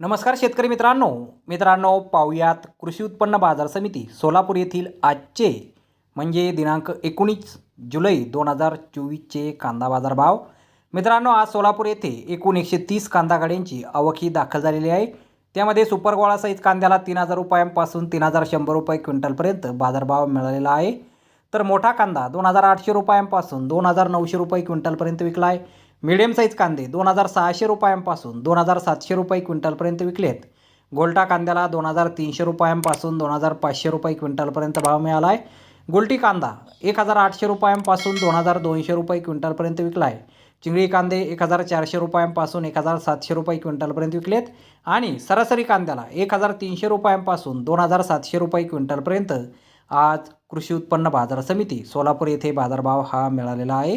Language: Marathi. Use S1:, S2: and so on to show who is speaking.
S1: नमस्कार शेतकरी मित्रांनो. मित्रांनो पाहुयात कृषी उत्पन्न बाजार समिती सोलापूर येथील आजचे म्हणजे दिनांक एकोणीस जुलै दोन हजार चोवीसचे कांदा बाजार भाव. मित्रांनो आज सोलापूर येथे एकूण एकशे तीस कांदा गाड्यांची आवक ही दाखल झालेली आहे. त्यामध्ये सुपर गोळा साईज कांद्याला तीन हजार रुपयांपासून तीन हजार शंभर रुपये क्विंटलपर्यंत बाजारभाव मिळालेला आहे. तर मोठा कांदा दोन हजार आठशे रुपयांपासून दोन हजार नऊशे रुपये क्विंटलपर्यंत विकला आहे. मिडियम साईज कांदे दोन हजार सहाशे रुपयांपासून दोन हजार सातशे रुपये क्विंटलपर्यंत विकलेत. गोल्टा कांद्याला दोन हजार तीनशे रुपयांपासून दोन हजार पाचशे रुपये क्विंटलपर्यंत भाव मिळाला आहे गुलटी कांदा एक हजार आठशे रुपयांपासून दोन हजार दोनशे रुपये क्विंटलपर्यंत विकला आहे चिंगळी कांदे एक हजार चारशे रुपयांपासून एक हजार सातशे रुपये क्विंटलपर्यंत विकलेत. आणि सरासरी कांद्याला एक हजार तीनशे रुपयांपासून दोन हजार सातशे रुपये क्विंटलपर्यंत आज कृषी उत्पन्न बाजार समिती सोलापूर येथे बाजारभाव हा मिळालेला आहे.